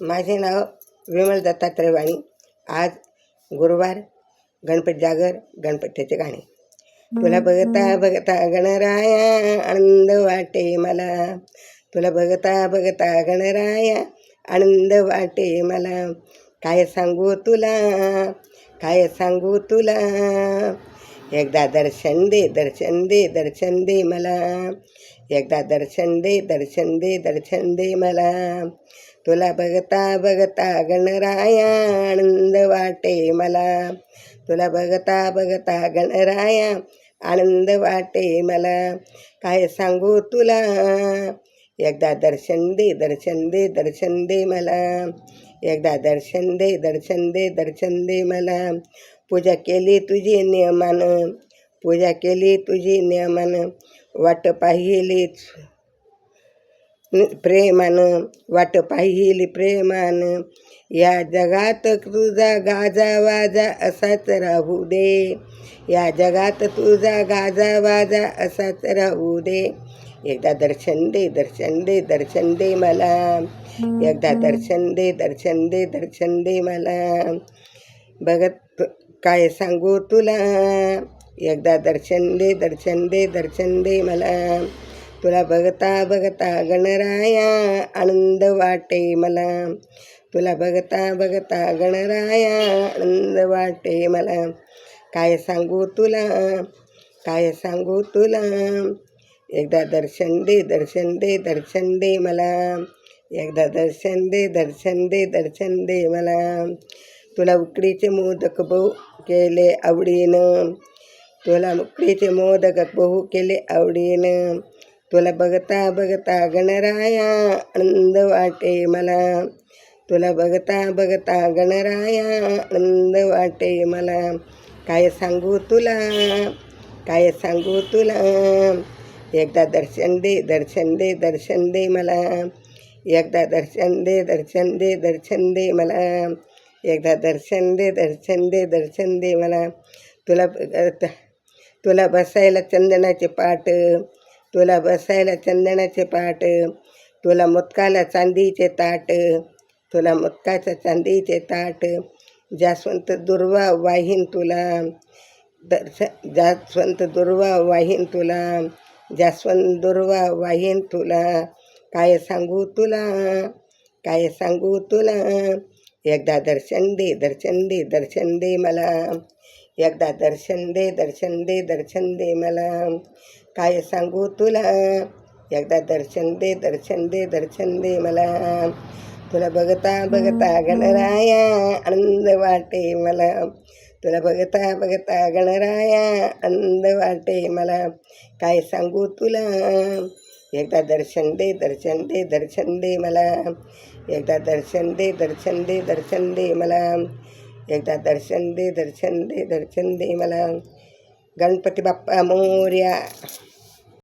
माझे नाव विमल दत्तात्रय वाणी आज गुरुवार गणपती जागर गणपतीचे गाणे. तुला बघता बघता गणराया आनंद वाटे मला. तुला बघता बघता गणराया आनंद वाटे मला. काय सांगू तुला? काय सांगू तुला? एकदा दर्शन दे दर्शन दे दर्शन दे मला. एकदा दर्शन दे दर्शन दे दर्शन दे मला. तुला बघता बघता गणराया आनंद वाटे मला. तुला बघता बघता गणराया आनंद वाटे मला. काय सांगू तुला? एकदा दर्शन दे दर्शन दे दर्शन दे मला. एकदा दर्शन दे दर्शन दे दर्शन दे मला. पूजा केली तुझी नियमानं पूजा केली तुझी नियमानं वाट पाहिलीच. प्रेमानं वाट पाहिली प्रेमानं. या जगात तुझा गाजा वाजा असाच राहू दे. या जगात तुझा गाजा वाजा असाच राहू दे. एकदा दर्शन दे दर्शन दे दर्शन दे मला. एकदा दर्शन दे दर्शन दे दर्शन दे मला. बघत काय सांगू तुला? एकदा दर्शन दे दर्शन दे दर्शन दे मला. तुला बघता बघता गणराया आनंद वाटे मला. तुला बघता बघता गणराया आनंद वाटे मला. काय सांगू तुला? काय सांगू तुला? एकदा दर्शन दे दर्शन दे दर्शन दे मला. एकदा दर्शन दे दर्शन दे दर्शन दे मला. तुला उकडीचे मोदक बहु केले आवडीनं. तुला उकडीचे मोदक बहु केले आवडीनं. तुला बघता बघता गणराया आनंद वाटे मला. तुला बघता बघता गणराया आनंद वाटे मला. काय सांगू तुला? काय सांगू तुला? एकदा दर्शन दे दर्शन दे दर्शन दे मला. एकदा दर्शन दे दर्शन दे दर्शन दे मला. एकदा दर्शन दे दर्शन दे दर्शन दे मला. तुला तुला बसायला चंदनाचे पाट तुला बसायला चंदनाचे पाट तुला मुतकाला चांदीचे ताट तुला मुतकाचं चांदीचे ताट. जास्वंत दुर्वा वाहीन तुला दर्श जास्वंत दुर्वा वाहीन तुला जास्वंत दुर्वा वाहीन तुला. काय सांगू तुला? काय सांगू तुला? एकदा दर्शन दे दर्शन दे दर्शन दे मला. एकदा दर्शन दे दर्शन दे दर्शन दे मला. काय सांगू तुला? एकदा दर्शन दे दर्शन दे दर्शन दे मला. तुला बघता बघता गणराया आनंद वाटे मला. तुला बघता बघता गणराया आनंद वाटे मला. काय सांगू तुला? एकदा दर्शन दे दर्शन दे दर्शन दे मला. एकदा दर्शन दे दर्शन दे दर्शन दे मला. एकदा दर्शन दे दर्शन दे दर्शन दे मला गणपती बाप्पा मोर्या.